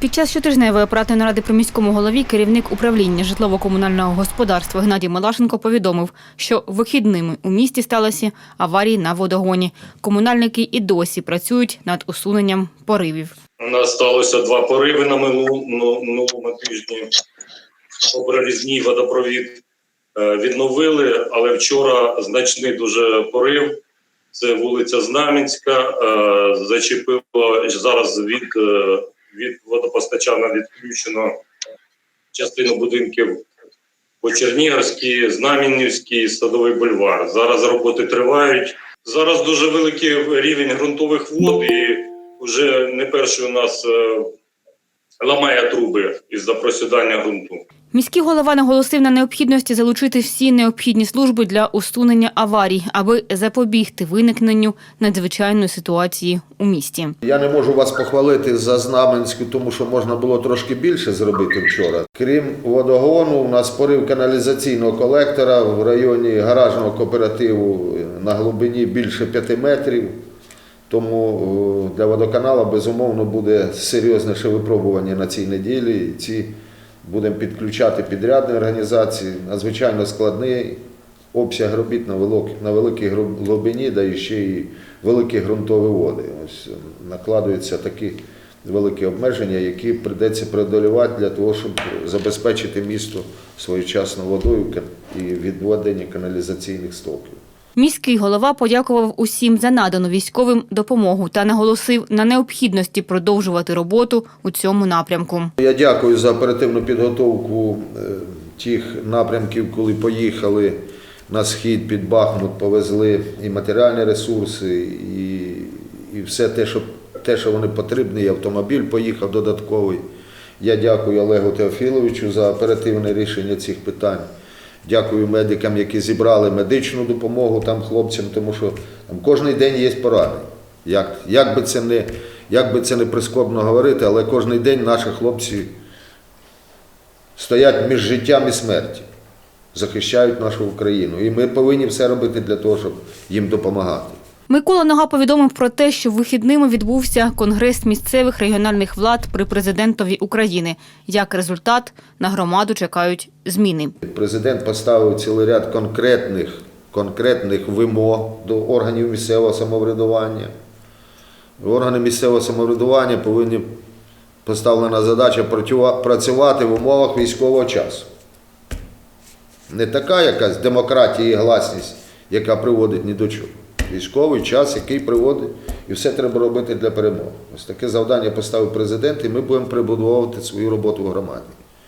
Під час щотижневої оперативної ради при міському голові керівник управління житлово-комунального господарства Геннадій Малашенко повідомив, що вихідними у місті сталося аварії на водогоні. Комунальники і досі працюють над усуненням поривів. У нас сталося два пориви на минулому, ну, минулому тижні. Обрізний водопровід е, відновили, але вчора значний дуже порив. Це вулиця Знам'янська. е, Зачепило зараз від, е, від водопостачання відключено частину будинків по Чернігівській, Знам'янівській, Садовий бульвар. Зараз роботи тривають. Зараз дуже великий рівень ґрунтових вод і вже не перший у нас е, ламає труби із-за просідання ґрунту. Міський голова наголосив на необхідності залучити всі необхідні служби для усунення аварій, аби запобігти виникненню надзвичайної ситуації у місті. Я не можу вас похвалити за Знаменську, тому що можна було трошки більше зробити вчора. Крім водогону, у нас порив каналізаційного колектора в районі гаражного кооперативу на глибині більше 5 метрів. Тому е, для водоканала безумовно буде серйозніше випробування на цій неділі. Ці будемо підключати підрядні організації. Надзвичайно складний обсяг робіт на, велик, на великій глибині, да і ще й великі ґрунтові води. Ось е, накладуються такі великі обмеження, які прийдеться преодолювати для того, щоб забезпечити місто своєчасно водою і відведення каналізаційних стоків. Міський голова подякував усім за надану військовим допомогу та наголосив на необхідності продовжувати роботу у цьому напрямку. Я дякую за оперативну підготовку е, тих напрямків, коли поїхали на схід під Бахмут, повезли і матеріальні ресурси, і, і все те, що, те, що вони потрібні, і автомобіль поїхав додатковий. Я дякую Олегу Теофіловичу за оперативне рішення цих питань. Дякую медикам, які зібрали медичну допомогу там хлопцям, тому що там кожен день є поранення. Як, як, би це не, як би це не прискорбно говорити, але кожен день наші хлопці стоять між життям і смертю, захищають нашу Україну. І ми повинні все робити для того, щоб їм допомагати. Микола Нога повідомив про те, що вихідними відбувся конгрес місцевих регіональних влад при президентові України. Як результат, на громаду чекають зміни. Президент поставив цілий ряд конкретних, конкретних вимог до органів місцевого самоврядування. Органи місцевого самоврядування повинні поставлена задача працювати в умовах військового часу. Не така якась демократія і гласність, яка приводить ні до чого. Військовий час, який приводить, і все треба робити для перемоги. Ось таке завдання поставив президент, і ми будемо прибудовувати свою роботу в громаді.